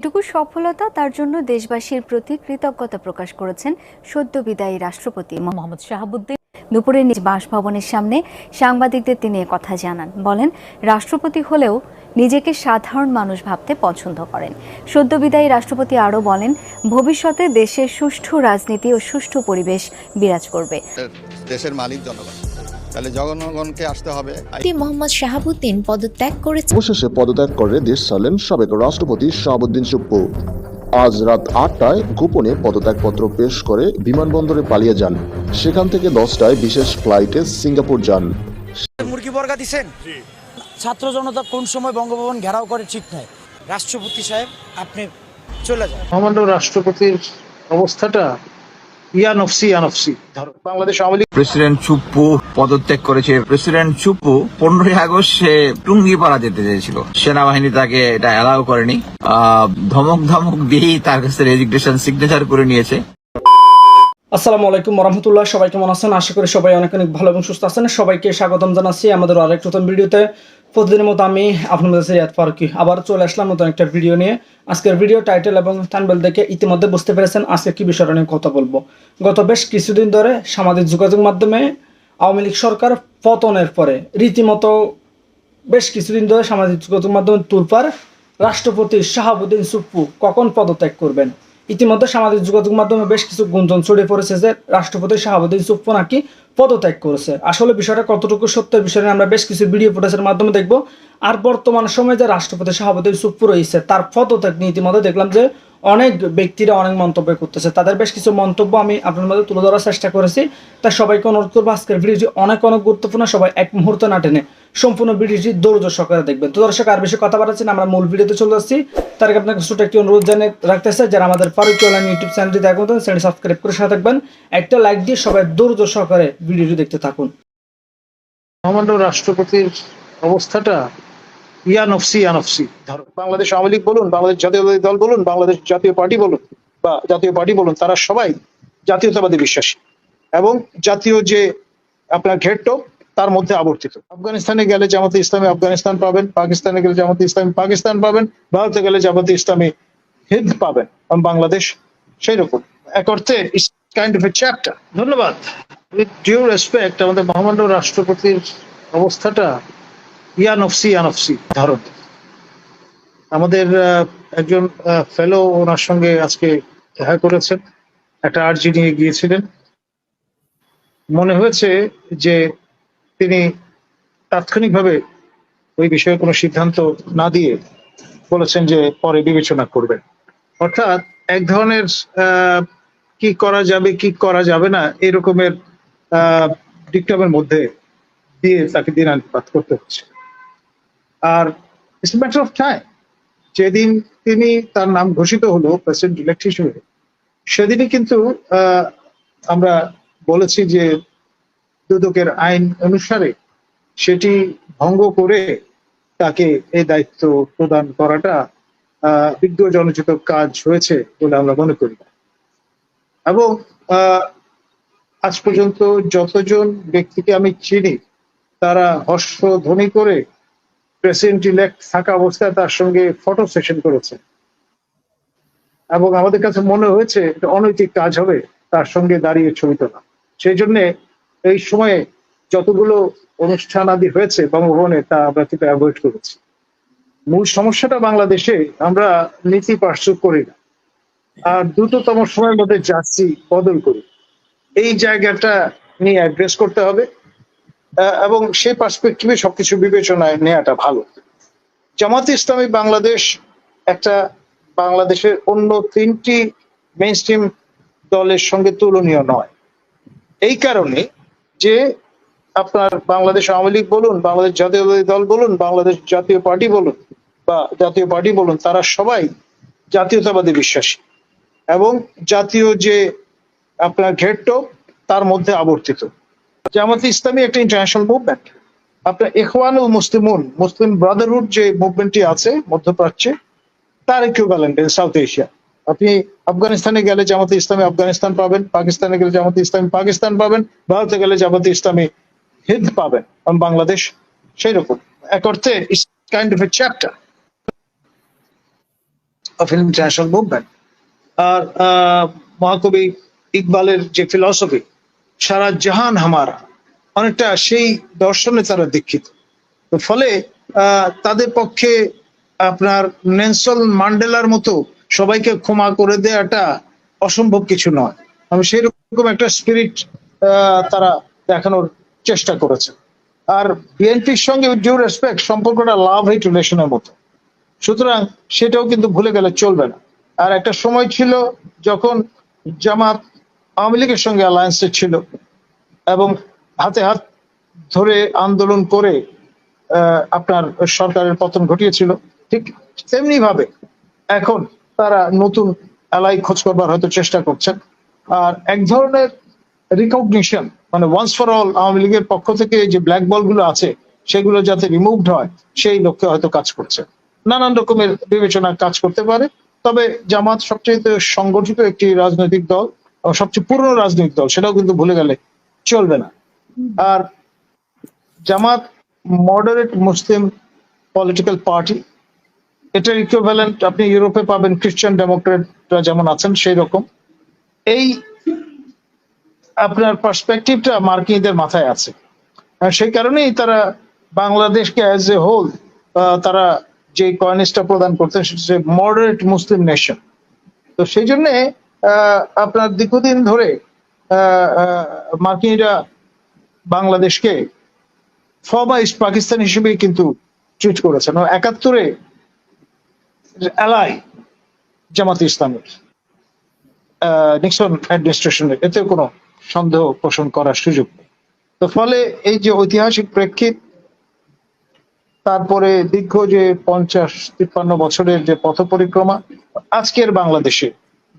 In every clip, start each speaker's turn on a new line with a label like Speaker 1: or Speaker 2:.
Speaker 1: এটুকু সফলতা তার জন্য দেশবাসীর প্রতি কৃতজ্ঞতা প্রকাশ করেছেন সদ্য বিদায়ী রাষ্ট্রপতি মোহাম্মদ শাহাবুদ্দিন। দুপুরে নিজ বাসভবনের সামনে সাংবাদিকদের তিনি কথা জানান। বলেন রাষ্ট্রপতি হলেও নিজেকে সাধারণ মানুষ ভাবতে পছন্দ করেন। সদ্য বিদায়ী রাষ্ট্রপতি আরও বলেন ভবিষ্যতে দেশের সুষ্ঠু রাজনীতি ও সুষ্ঠু পরিবেশ বিরাজ করবে।
Speaker 2: দেশের মালিক জনগণ। তাহলে জনগণকে আসতে হবে।
Speaker 3: মোহাম্মদ শাহাবুদ্দিন পদত্যাগ করেছেন
Speaker 4: অবশেষে পদত্যাগ করে দেশ ছাড়লেন সাবেক রাষ্ট্রপতি শাহাবুদ্দিন সুপ্পু। আজ রাত আটটায় গোপনে পদত্যাগপত্র পেশ করে বিমানবন্দরে পালিয়ে যান। সেখান থেকে দশটায় বিশেষ ফ্লাইটে সিঙ্গাপুর যান।
Speaker 5: মুরগি বর্গা দিছেন? ছাত্র জনতা কোন সময় বঙ্গভবন ঘেরাও করে ঠিক নাই। রাষ্ট্রপতি সাহেব আপনি চলে যান।
Speaker 6: মহামান্য রাষ্ট্রপতির অবস্থাটা নফসি ধরো বাংলাদেশ আওয়ামী লীগ
Speaker 7: প্রেসিডেন্ট চুপ্পু পদত্যাগ করেছে। প্রেসিডেন্ট চুপ্পু পনেরোই আগস্ট সে টুঙ্গিপাড়া যেতে চেয়েছিল। সেনাবাহিনী তাকে এটা অ্যালাউ করেনি। আহ, ধমক ধমক দিয়েই তার কাছে রেজিগনেশন সিগনেচার করে নিয়েছে।
Speaker 8: আসসালামু আলাইকুম রহমতুল্লাহ সবাই কেমন আছেন? আশা করি সবাই অনেক অনেক ভালো এবং সুস্থ আছেন। সবাইকে স্বাগতম জানাচ্ছি আমাদের আরেক নতুন ভিডিওতে। প্রতিদিনের মতো আমি আপনাদের সিয়াদ ফারুকি আবার চলে আসলাম নতুন একটা ভিডিও নিয়ে। আজকের ভিডিও টাইটেল এবং থানবেল দেখে ইতিমধ্যে বুঝতে পেরেছেন আজকে কি বিষয়টা নিয়ে কথা বলব। গত বেশ কিছুদিন ধরে সামাজিক যোগাযোগ মাধ্যমে আওয়ামী লীগ সরকার পতনের পরে রীতিমতো বেশ কিছুদিন ধরে সামাজিক যোগাযোগ মাধ্যমে তুলপার রাষ্ট্রপতি শাহাবুদ্দিন সুপ্পু কখন পদত্যাগ করবেন? ইতিমধ্যে সামাজিক যোগাযোগ মাধ্যমে বেশ কিছু গুঞ্জন ছড়িয়ে পড়েছে যে রাষ্ট্রপতি শাহাবুদ্দিন সুপ্পু নাকি পদত্যাগ করেছে। আসলে বিষয়টা কতটুকু সত্যের বিষয়ে আমরা বেশ কিছু ভিডিও ফুটেজের মাধ্যমে দেখব। আর বর্তমান সময়ে যে রাষ্ট্রপতি শাহাবুদ্দিন সুপ্পু রয়েছে, তার পদত্যাগ নিয়ে ইতিমধ্যে দেখলাম যে অনেক ব্যক্তিরা অনেক মন্তব্য করতেছে। তাদের বেশ কিছু মন্তব্য আমি আপনার মধ্যে তুলে ধরার চেষ্টা করেছি। তাই সবাইকে অনুরোধ করব আজকের ভিডিওটি অনেক অনেক গুরুত্বপূর্ণ। সবাই এক মুহূর্ত না টেনে সম্পূর্ণ ভিডিওটি দৌড় দেখবেন। তো দর্শক আর বেশি কথা বাড়াচ্ছি না, আমরা মূল ভিডিওতে চলে আসছি। তার আগে আপনাকে ছোট একটি অনুরোধ জানিয়ে রাখতে চাই যারা আমাদের ফারুক অনলাইন ইউটিউব চ্যানেলটি দেখবেন চ্যানেল সাবস্ক্রাইব করে সাথে থাকবেন। একটা লাইক দিয়ে সবাই দৌড় সহকারে ভিডিওটি দেখতে থাকুন।
Speaker 6: রাষ্ট্রপতির অবস্থাটা ইয়া নফসি ইয়া নফসি ধরো বাংলাদেশ আওয়ামী লীগ বলুন বাংলাদেশ জাতীয়তাবাদী দল বলুন বাংলাদেশ জাতীয় পার্টি বলুন বা জাতীয় পার্টি বলুন তারা সবাই জাতীয়তাবাদী বিশ্বাসী। এবং জাতীয় যে আপনার ঘেরটো তার মধ্যে আবর্তিত। আফগানিস্তানে গেলে জামাতে ইসলামী আফগানিস্তান পাবেন, পাকিস্তানে গেলে জামাতে ইসলামী পাকিস্তান পাবেন, ভারতে গেলে জামাতে ইসলামী হিন্দ পাবেন। বাংলাদেশ সেই রকম এক অর্থে কাইন্ড অফ এ চ্যাপ্টার ধন্যবাদ। উইথ ডিউ রেসপেক্ট আমাদের মহামান্য রাষ্ট্রপতির অবস্থাটা ইয়া নফসি ইয়া নফসি ধরন। আমাদের একজন ফেলো ওনার সঙ্গে আজকে দেখা করেছেন। একটা আর্জি নিয়ে গিয়েছিলেন। মনে হয়েছে যে তিনি তাৎক্ষণিকভাবে ওই বিষয়ে কোনো সিদ্ধান্ত না দিয়ে বলেছেন যে পরে বিবেচনা করবেন। অর্থাৎ এক ধরনের কি করা যাবে, কি করা যাবে না, এরকমের ডিক্টামের মধ্যে দিয়ে তাকে দিনানুপাত করতে হচ্ছে। আর ইটস ম্যাটার অফ টাইম যেদিন তিনি তার নাম ঘোষিত হলো প্রেসিডেন্ট ইলেক্ট হিসেবে, সেদিনই কিন্তু আমরা বলেছি যে দুদকের আইন অনুসারে সেটি ভঙ্গ করে তাকে এই দায়িত্ব প্রদান করাটা আহ, বিদ্যজনচিত কাজ হয়েছে বলে আমরা মনে করি। এবং আজ পর্যন্ত যতজন ব্যক্তিকে আমি চিনি তারা হর্ষধ্বনি করে প্রেসিডেন্ট ইলেক্ট থাকা অবস্থায় তার সঙ্গে ফটো সেশন করেছে এবং আমাদের কাছে মনে হয়েছে এটা অনৈতিক কাজ হবে তার সঙ্গে দাঁড়িয়ে ছবি তোলা। সেই জন্য এই সময়ে যতগুলো অনুষ্ঠান আদি হয়েছে বঙ্গভবনে, তা আমরা কিন্তু অ্যাভয়েড করেছি। মূল সমস্যাটা বাংলাদেশে আমরা নীতি পার্শ্ব করি না। আর দ্রুততম সময়ের মধ্যে যাচ্ছি বদল করি। এই জায়গাটা নিয়ে অ্যাড্রেস করতে হবে এবং সেই পার্সপেক্টিভে সবকিছু বিবেচনায় নেওয়াটা ভালো। জামাত ইসলামী বাংলাদেশ একটা বাংলাদেশের অন্য তিনটি মেইন দলের সঙ্গে তুলনীয় নয়। এই কারণে যে আপনার বাংলাদেশ আওয়ামী লীগ বলুন, বাংলাদেশ জাতীয়তাবাদী দল বলুন, বাংলাদেশ জাতীয় পার্টি বলুন বা জাতীয় পার্টি বলুন, তারা সবাই জাতীয়তাবাদী বিশ্বাসী। এবং জাতীয় যে আপনার ঘেরটো তার মধ্যে আবর্তিত। জামাতে ইসলামী একটা ইন্টারন্যাশনাল মুভমেন্ট আপনার ইখওয়ানুল মুসলিমুন, মুসলিম ব্রাদারহুড যে মুভমেন্টটি আছে মধ্যপ্রাচ্যে, তার ইকুইভ্যালেন্ট সাউথ এশিয়া আপনি আফগানিস্তানে গেলে জামাতে ইসলামী আফগানিস্তান পাবেন, পাকিস্তানে গেলে জামাতে ইসলামী পাকিস্তান পাবেন, ভারতে গেলে জামাতে ইসলামী হিন্দ পাবেন, এবং বাংলাদেশ সেই রকম এক অর্থে kind of a chapter of international movement আর মহাকবি ইকবালের যে ফিলসফি সারা জাহান হামারা, অনেকটা সেই দর্শনে তারা দীক্ষিত। তো ফলে তাদের পক্ষে আপনার নেলসন মান্ডেলার মতো সবাইকে ক্ষমা করে দেওয়াটা অসম্ভব কিছু নয়। আমি সেই রকম একটা স্পিরিট তারা দেখানোর চেষ্টা করেছে। আর বিএনপির সঙ্গে ডিউ রেসপেক্ট সম্পর্কটা লাভ হেট রিলেশনের মতো। সুতরাং সেটাও কিন্তু ভুলে গেলে চলবে না। আর একটা সময় ছিল যখন জামাত আওয়ামী লীগের সঙ্গে অ্যালায়েন্সে ছিল এবং হাতে হাত ধরে আন্দোলন করে আপনার সরকারের পতন ঘটিয়েছিল। ঠিক তেমনি ভাবে এখন তারা নতুন এলাই খোঁজ করবার হয়তো চেষ্টা করছেন। আর এক ধরনের রিকগনিশন মানে ওয়ান্স ফর অল আওয়ামী লীগের পক্ষ থেকে যে ব্ল্যাক বলগুলো আছে, সেগুলো যাতে রিমুভড হয়, সেই লক্ষ্যে হয়তো কাজ করছে। নানান রকমের বিবেচনা কাজ করতে পারে। তবে জামাত সবচেয়ে সংগঠিত একটি রাজনৈতিক দল সবচেয়ে পুরনো রাজনৈতিক দল, সেটাও কিন্তু ভুলে গেলে চলবে না। আর Jamaat moderate Muslim political party এটার ইকুইভ্যালেন্ট আপনি ইউরোপে পাবেন খ্রিস্টান ডেমোক্রেটরা যেমন আছেন সেই রকম এই আপনার পার্সপেক্টিভটা মার্কিনীদের মাথায় আছে। সেই কারণেই তারা বাংলাদেশকে অ্যাজ এ হোল তারা যে কয়েনেসটা প্রদান করতে সে মডারেট মুসলিম নেশন তো সেই জন্যে আপনার দীর্ঘদিন ধরে মার্কিনীরা বাংলাদেশকে ফর্মার ইস্ট পাকিস্তান হিসেবে কিন্তু ট্রিট করেছেন। একাত্তরে অ্যালাই জামাত ইসলামের। আহ, নিক্সন অ্যাডমিনিস্ট্রেশনের এতে কোনো সন্দেহ পোষণ করার সুযোগ নেই। তো ফলে এই যে ঐতিহাসিক প্রেক্ষিত তারপরে দীর্ঘ যে পঞ্চাশ তিপ্পান্ন বছরের যে পথ পরিক্রমা আজকের বাংলাদেশে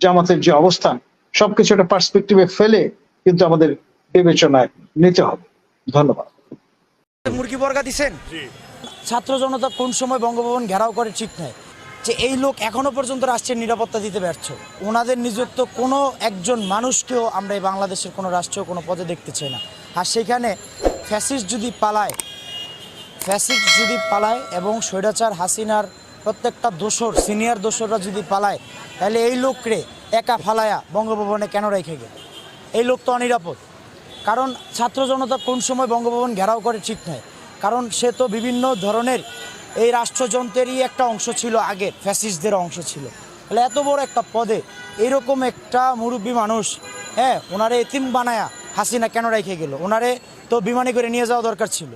Speaker 6: জামাতের যে অবস্থান সবকিছু একটা পার্সপেক্টিভে ফেলে কিন্তু আমাদের বিবেচনায় নিতে হবে। ধন্যবাদ।
Speaker 5: মুরগি বর্গা দিছেন? ছাত্র জনতা কোন সময় বঙ্গভবন ঘেরাও করে ঠিক নাই? যে এই লোক এখনও পর্যন্ত রাষ্ট্রের নিরাপত্তা দিতে ব্যর্থ। ওনাদের নিযুক্ত কোনো একজন মানুষকেও আমরা এই বাংলাদেশের কোনো রাষ্ট্রীয় কোনো পদে দেখতে চাই না। আর সেখানে ফ্যাসিস্ট যদি পালায়, ফ্যাসিস্ট যদি পালায় এবং স্বৈরাচার হাসিনার প্রত্যেকটা দোসর সিনিয়র দোসররা যদি পালায়, তাহলে এই লোকরে একা ফালায়া বঙ্গভবনে কেন রেখে গে এই লোক তো অনিরাপদ। কারণ ছাত্র জনতা কোন সময় বঙ্গভবন ঘেরাও করে ঠিক নয়। কারণ সে তো বিভিন্ন ধরনের এই রাষ্ট্রযন্ত্রেরই একটা অংশ ছিল আগে, ফ্যাসিস্টদের অংশ ছিল। তাহলে এত বড় একটা পদে এইরকম একটা মুরব্বী মানুষ হ্যাঁ ওনারে এতিম বানায়া হাসিনা কেন রেখে গেল? ওনারে তো বিমানে করে নিয়ে যাওয়া দরকার ছিল।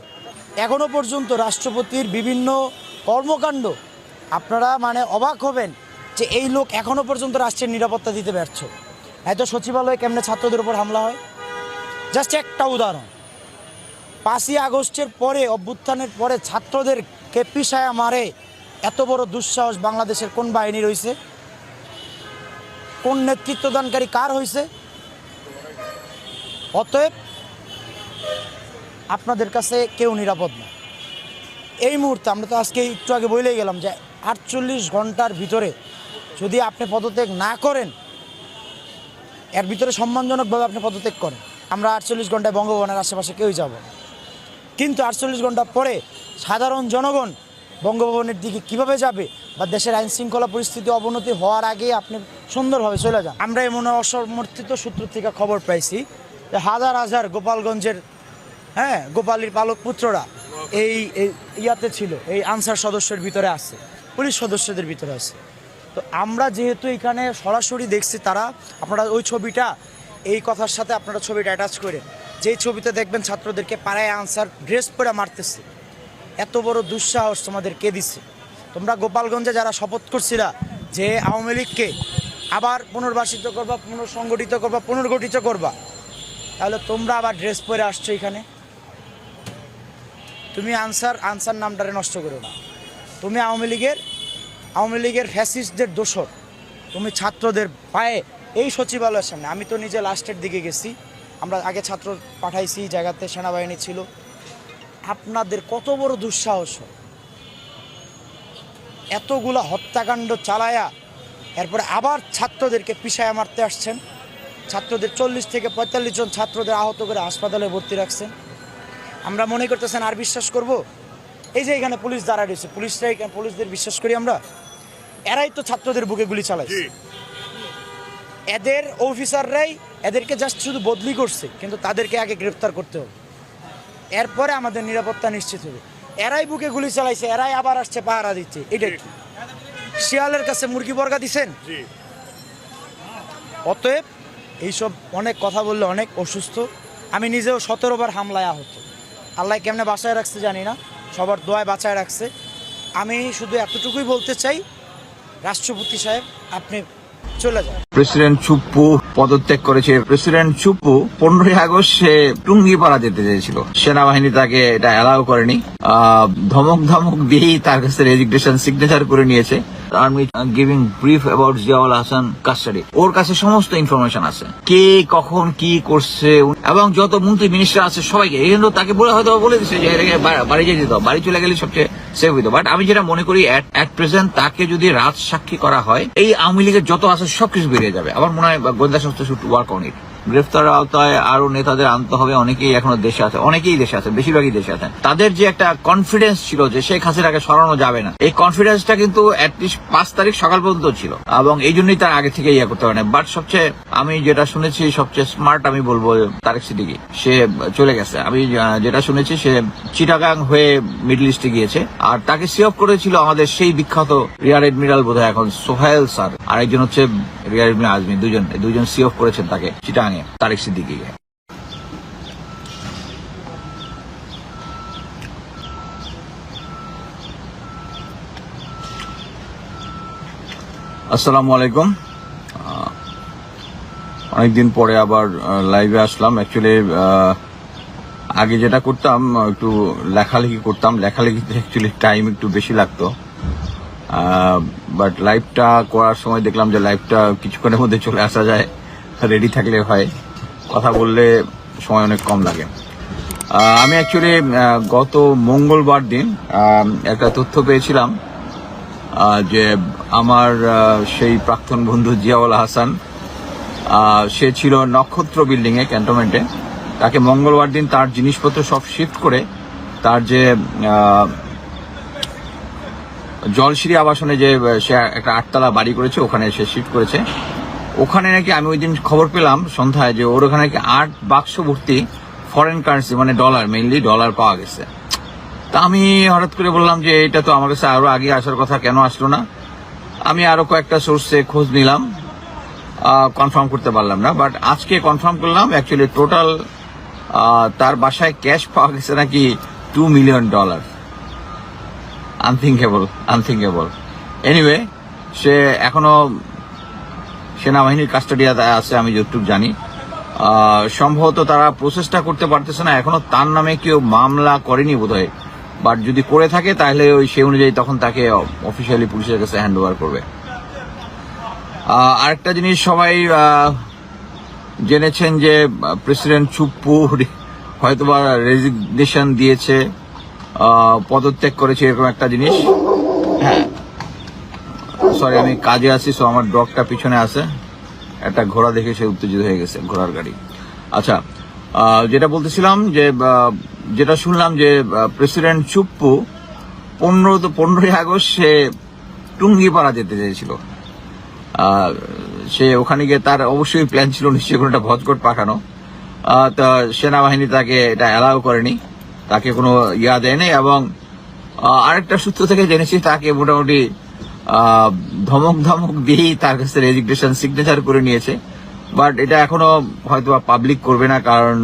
Speaker 5: এখনও পর্যন্ত রাষ্ট্রপতির বিভিন্ন কর্মকাণ্ড, আপনারা মানে অবাক হবেন যে এই লোক এখনও পর্যন্ত রাষ্ট্রের নিরাপত্তা দিতে ব্যর্থ। এত সচিবালয়ে কেমনে ছাত্রদের উপর হামলা হয়? জাস্ট একটা উদাহরণ। পাঁচই আগস্টের পরে, অভ্যুত্থানের পরে ছাত্রদেরকে পিসায়া মারে? এত বড় দুঃসাহস বাংলাদেশের কোন বাহিনী রয়েছে কোন নেতৃত্বদানকারী কার হয়েছে অতএব আপনাদের কাছে কেউ নিরাপদ না। এই মুহূর্তে আমরা তো আজকে একটু আগে বলেই গেলাম যে আটচল্লিশ ঘণ্টার ভিতরে যদি আপনি পদত্যাগ না করেন, এর ভিতরে সম্মানজনকভাবে আপনি পদত্যাগ করেন। আমরা আটচল্লিশ ঘন্টায় বঙ্গভবনের আশেপাশে কেউই যাব কিন্তু আটচল্লিশ ঘণ্টা পরে সাধারণ জনগণ বঙ্গভবনের দিকে কীভাবে যাবে বা দেশের আইন শৃঙ্খলা পরিস্থিতি অবনতি হওয়ার আগে আপনি সুন্দরভাবে চলে যান। আমরা এমন অসমর্থিত সূত্র থেকে খবর পাইছি যে হাজার হাজার গোপালগঞ্জের হ্যাঁ গোপালীর পালক পুত্ররা এই ইয়াতে ছিল, এই আনসার সদস্যের ভিতরে আছে, পুলিশ সদস্যদের ভিতরে আছে। তো আমরা যেহেতু এখানে সরাসরি দেখছি তারা, আপনারা ওই ছবিটা, এই কথার সাথে আপনারা ছবিটা অ্যাটাচ করে যেই ছবিতে দেখবেন ছাত্রদেরকে পাড়ায় আনসার ড্রেস পরে মারতেছে। এত বড় দুঃসাহস তোমাদের কে দিচ্ছে তোমরা গোপালগঞ্জে যারা শপথ করছিলা যে আওয়ামী লীগকে আবার পুনর্বাসিত করবা পুনর্সংগঠিত করবা, পুনর্গঠিত করবা, তাহলে তোমরা আবার ড্রেস পরে আসছো এখানে। তুমি আনসার আনসার নামটারে নষ্ট করো না। তুমি আওয়ামী লীগের আওয়ামী লীগের ফ্যাসিস্টদের দোষর। তুমি ছাত্রদের পায়ে এই সচিবালয়ের সামনে, আমি তো নিজে লাস্টের দিকে গেছি। আমরা আগে ছাত্র পাঠাইছি জায়গাতে সেনাবাহিনী ছিল। আপনাদের কত বড় দুঃসাহস এতগুলা হত্যাকাণ্ড চালায়া এরপরে আবার ছাত্রদেরকে পিছায় মারতে আসছেন। ছাত্রদের চল্লিশ থেকে পঁয়তাল্লিশ জন ছাত্রদের আহত করে হাসপাতালে ভর্তি রাখছেন। আমরা মনে করতেছেন আর বিশ্বাস করব? এই যে এখানে পুলিশ দাঁড়া রয়েছে পুলিশরা এখানে পুলিশদের বিশ্বাস করি আমরা? এরাই তো ছাত্রদের বুকে গুলি চালাইছে। এদের অফিসাররাই এদেরকে জাস্ট শুধু বদলি করছে কিন্তু তাদেরকে আগে গ্রেফতার করতে হবে। এরপরে আমাদের নিরাপত্তা নিশ্চিত হবে। এরাই বুকে গুলি চালাইছে এরাই আবার আসছে পাহারা দিচ্ছে। এটা কি? শিয়ালের কাছে মুরগি বর্গা দিছেন? অতএব এইসব অনেক কথা বললে অনেক অসুস্থ। আমি নিজেও সতেরো বার হামলায় আহত। আল্লাহ কেমনে বাঁচায় রাখছে জানি না। সবার দোয়ায় বাঁচায় রাখছে। আমি শুধু এতটুকুই বলতে চাই রাষ্ট্রপতি সাহেব আপনি চলে যায়।
Speaker 7: প্রেসিডেন্ট চুপ্পু পদত্যাগ করেছে। প্রেসিডেন্ট চুপ্পু পনেরোই আগস্ট সে টুঙ্গিপাড়া যেতে চেয়েছিল। সেনাবাহিনী তাকে এটা অ্যালাউ করেনি। ধমক ধমক দিয়েই তার কাছে রেজিগনেশন সিগনেচার করে নিয়েছে। Army giving brief about Ziaul Hasan custody ওর কাছে সমস্ত ইনফরমেশন আছে। কে, কখন, কি করছে এবং যত মন্ত্রী মিনিস্টার আছে, সবাইকে। এই জন্য তাকে বলে হয়তো বলে দিচ্ছে যে বাড়ি যেতে। দাও বাড়ি চলে গেলে সবচেয়ে সেভ হইতো। বাট আমি যেটা মনে করি অ্যাট প্রেজেন্ট তাকে যদি রাজ সাক্ষী করা হয়, এই আওয়ামী লীগের যত আছে, সবকিছু বেরিয়ে যাবে। আমার মনে হয় গোয়েন্দা সংস্থা শুড ওয়ার্ক অন ইট গ্রেফতার আওতায় আরও নেতাদের আনতে হবে। অনেকেই এখনও দেশে আছে। অনেকেই দেশে আছে, বেশিরভাগই দেশে আছেন। তাদের যে একটা কনফিডেন্স ছিল যে শেখ হাসিনাকে সরানো যাবে না, এই কনফিডেন্সটা কিন্তু পাঁচ তারিখ সকাল পর্যন্ত ছিল। এবং এই জন্যই তার আগে থেকে ইয়ে করতে পারে বাট সবচেয়ে আমি যেটা শুনেছি, সবচেয়ে স্মার্ট আমি বলব তারেক সিদ্দিকি। সে চলে গেছে। আমি যেটা শুনেছি, সে চিটাগাং হয়ে মিডল ইস্টে গিয়েছে। আর তাকে সিঅফ করেছিল আমাদের সেই বিখ্যাত রিয়ার এডমিরাল বোধ এখন সোহেল স্যার। আর একজন হচ্ছে রিয়ার এডমিরাল আজমি, দুজন দুজন সিঅফ করেছেন তাকে চিটাগাঙে তারেক সিদ্দিকিকে। আসসালামু আলাইকুম। অনেকদিন পরে আবার লাইভে আসলাম। অ্যাকচুয়ালি আগে যেটা করতাম, একটু লেখালেখি করতাম। লেখালেখিতে অ্যাকচুয়ালি টাইম একটু বেশি লাগতো। বাট লাইভটা করার সময় দেখলাম যে লাইভটা কিছুক্ষণের মধ্যে চলে আসা যায়। রেডি থাকলে হয়। কথা বললে সময় অনেক কম লাগে। আমি অ্যাকচুয়ালি গত মঙ্গলবার দিন একটা তথ্য পেয়েছিলাম যে আমার সেই প্রাক্তন বন্ধু জিয়াউল হাসান সে ছিল নক্ষত্র বিল্ডিংয়ে ক্যান্টনমেন্টে তাকে মঙ্গলবার দিন তার জিনিসপত্র সব শিফট করে তার যে জলশ্রী আবাসনে যে, সে একটা আটতলা বাড়ি করেছে, ওখানে সে শিফট করেছে। ওখানে নাকি আমি ওই দিন খবর পেলাম সন্ধ্যায় যে ওর ওখানে নাকি আট বাক্স ভর্তি ফরেন কারেন্সি মানে ডলার মেইনলি ডলার পাওয়া গেছে। তা আমি হঠাৎ করে বললাম যে এটা তো আমার কাছে আরও আগে আসার কথা, কেন আসলো না? আমি আরও কয়েকটা সোর্সে খোঁজ নিলাম কনফার্ম করতে পারলাম না বাট আজকে কনফার্ম করলাম অ্যাকচুয়ালি টোটাল তার বাসায় ক্যাশ পাওয়া গেছে নাকি two million dollar unthinkable unthinkable anyway সে এখনও সেনাবাহিনীর কাস্টাডিয়াতে আছে, আমি যতটুকু জানি। সম্ভবত তারা প্রসেসটা করতে পারতেছে না। এখনও তার নামে কেউ মামলা করেনি বোধহয়। বাট যদি করে থাকে, তাহলে ওই সেই অনুযায়ী তখন তাকে অফিসিয়ালি পুলিশের কাছে হ্যান্ড ওভার করবে আরেকটা জিনিস সবাই জেনেছেন যে, প্রেসিডেন্ট চুপ্পু হয়তোবা রেজিগনেশন দিয়েছে। পদত্যাগ করেছে, এরকম একটা জিনিস। হ্যাঁ। সরি আমি কাজে আছি সো আমার ডগটা পিছনে আছে। একটা ঘোড়া দেখে সে উত্তেজিত হয়ে গেছে, ঘোড়ার গাড়ি। আচ্ছা যেটা বলতেছিলাম যে যেটা শুনলাম যে প্রেসিডেন্ট চুপ্পু পনেরো তো পনেরোই আগস্ট সে টুঙ্গিপাড়া যেতে চেয়েছিল। সে ওখানে গিয়ে তার অবশ্যই প্ল্যান ছিল নিশ্চয়ই কোনো একটা ভজকট পাঠানো। তা সেনাবাহিনী তাকে এটা অ্যালাউ করেনি, তাকে কোনো ইয়া দেয়নি এবং আরেকটা সূত্র থেকে জেনেছি, তাকে মোটামুটি ধমক ধমক দিয়েই তার কাছে রেজিগনেশন সিগনেচার করে নিয়েছে। বাট এটা এখনও হয়তো পাবলিক করবে না, কারণ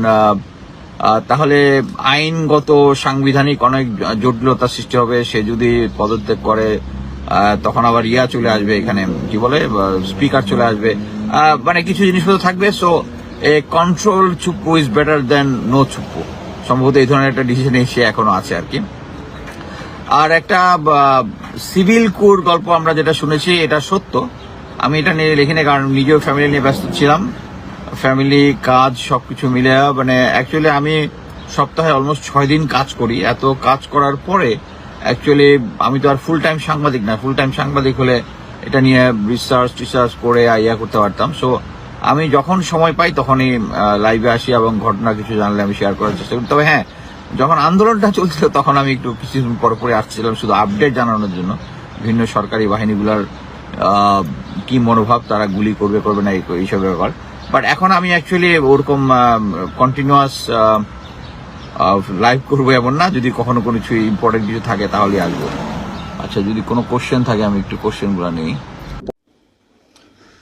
Speaker 7: তাহলে আইনগত, সাংবিধানিক অনেক জটিলতা সৃষ্টি হবে। সে যদি পদত্যাগ করে তখন আবার ইয়া চলে আসবে এখানে, কি বলে স্পিকার চলে আসবে। মানে কিছু জিনিসপত্র থাকবে। So a control Chuppu is better than no Chuppu. সম্ভবত এই ধরনের একটা ডিসিশন সে এখনও আছে আর কি। আর একটা সিভিল কোর গল্প আমরা যেটা শুনেছি, এটা সত্য। আমি এটা নিয়ে লিখিনি, কারণ নিজেও ফ্যামিলি নিয়ে ব্যস্ত ছিলাম। ফ্যামিলি কাজ, সবকিছু মিলে মানে অ্যাকচুয়ালি আমি সপ্তাহে অলমোস্ট ছয় দিন কাজ করি। এত কাজ করার পরে অ্যাকচুয়ালি আমি তো আর ফুল টাইম সাংবাদিক না। ফুল টাইম সাংবাদিক হলে এটা নিয়ে রিসার্চ টিসার্চ করে ইয়া করতে পারতাম। সো আমি যখন সময় পাই তখনই লাইভে আসি এবং ঘটনা কিছু জানলে আমি শেয়ার করার চেষ্টা করি। তবে হ্যাঁ যখন আন্দোলনটা চলছিল, তখন আমি একটু কিছুদিন পর পরে আসছিলাম শুধু আপডেট জানানোর জন্য। বিভিন্ন সরকারি বাহিনীগুলোর কি মনোভাব তারা গুলি করবে করবে না, এই- এইসব ব্যাপার। বাট এখন আমি অ্যাকচুয়ালি ওরকম কন্টিনিউয়াস লাইভ করব এমন না। যদি কখনো কোনো কিছু ইম্পর্টেন্ট কিছু থাকে তাহলে আসব। আচ্ছা যদি কোনো কোশ্চেন থাকে, আমি একটু কোশ্চেনগুলো নেই।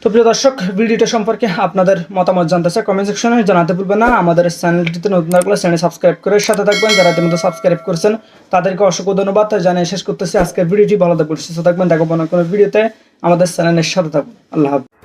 Speaker 8: তো প্রিয় দর্শক, ভিডিওটা সম্পর্কে আপনাদের মতামত জানতে চাই কমেন্ট সেকশনে জানাতে ভুলবেন না। আমাদের চ্যানেলটিতে নতুন থাকলে চ্যানেল সাবস্ক্রাইব করে সাথে থাকবেন। যারা ইতিমধ্যে সাবস্ক্রাইব করেছেন, তাদেরকে অসংখ্য ধন্যবাদ। জানিয়ে শেষ করতেছি আজকের ভিডিওটি। ভালো থাকবেন, সুস্থ থাকবেন। দেখো কোনো ভিডিওতে। আমাদের চ্যানেলের সাথে থাকবেন আল্লাহ হাফিজ।